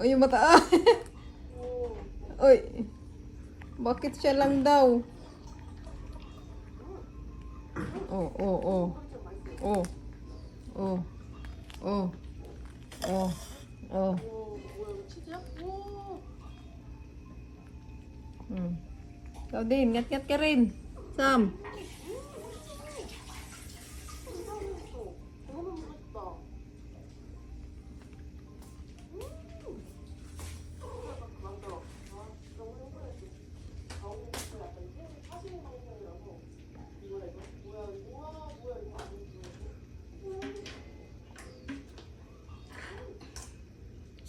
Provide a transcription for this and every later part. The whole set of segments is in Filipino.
O, yung mata. Oy. Bakit siya lang daw? Oh, oh, oh. Oh. Oh. Oh. Oh. Oh. Hmm. Ikaw din, ngat-ngat ka rin. Sam.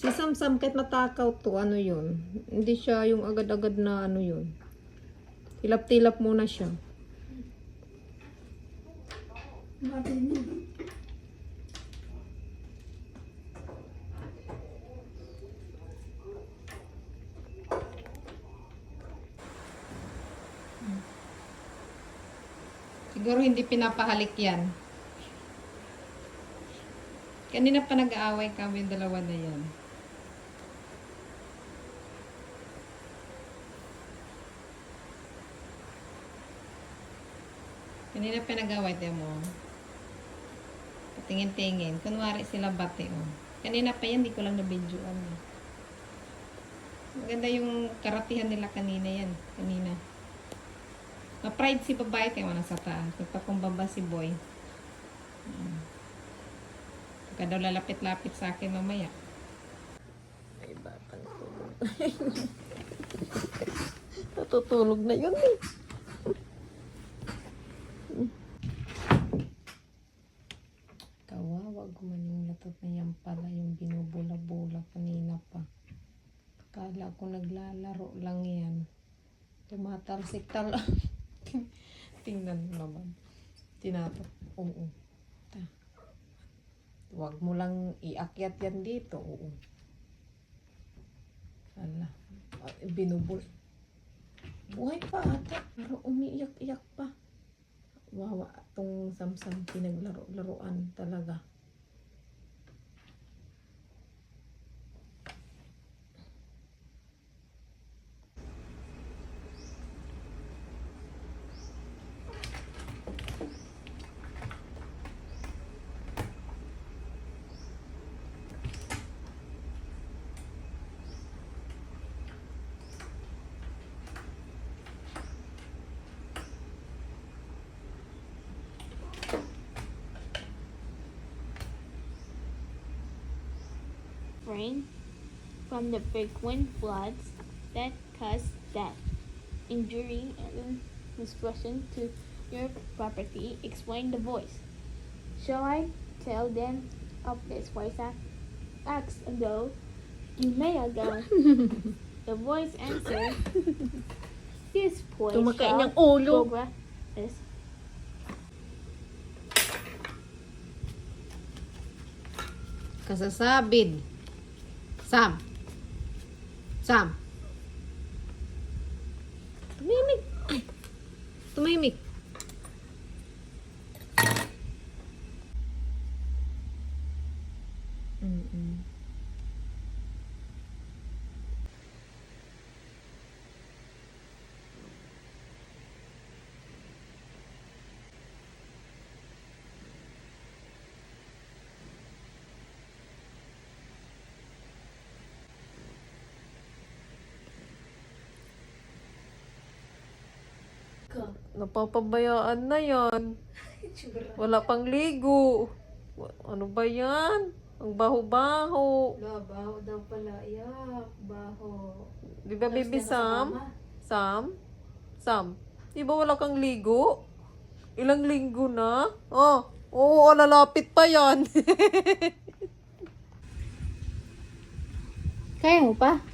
Si Sam Sam kahit matakaw to, ano yun? Hindi siya yung agad-agad na ano yun. Tilap-tilap muna siya. Siguro hindi pinapahalik yan. Kanina pa nag-aaway kami dalawa na yan. Kanina pa nag-aaway, tiyan mo. Patingin-tingin. Kunwari sila bate, oh. Kanina pa yan, di ko lang na-videoan. Eh. Maganda yung karatihan nila kanina yan. Kanina. Ma-pride si babae, tiyan mo, nasa taas. Nagpakumbaba si boy. Mm. Huwag daw lalapit-lapit sa akin mamaya. Ay, batang tulog. Natutulog na yun eh. Kawawa gumaling latot na yan pala yung binubula-bula kanina pa. Kala ko naglalaro lang yan. Tumatalsik tala. Tingnan mo naman. Tinato. Oo. Ta. Huwag mo lang iakyat yan dito. Oo. Ala. Binubul. Buhay pa ata. Pero umiiyak-iyak pa. Wawa tong samsam pinaglaro-laruan talaga. Rain from the frequent floods that cause death, injury, and destruction to your property, explained the voice. Shall I tell them of this voice? Asked ago, you may ago. the voice answered, This voice shall ng ulo. is Kasasabid. Sam. Sam. Tumimik. Ay. Tumimik. Napapabayaan na yan. Wala pang ligo. Ano ba yan? Ang baho-baho. Wala, baho daw pala. Iyak, baho. Di ba, baby Sam? Sam? Sam? Di ba wala kang ligo? Ilang linggo na? Oh, oo, lalapit pa yan. Kaya mo pa?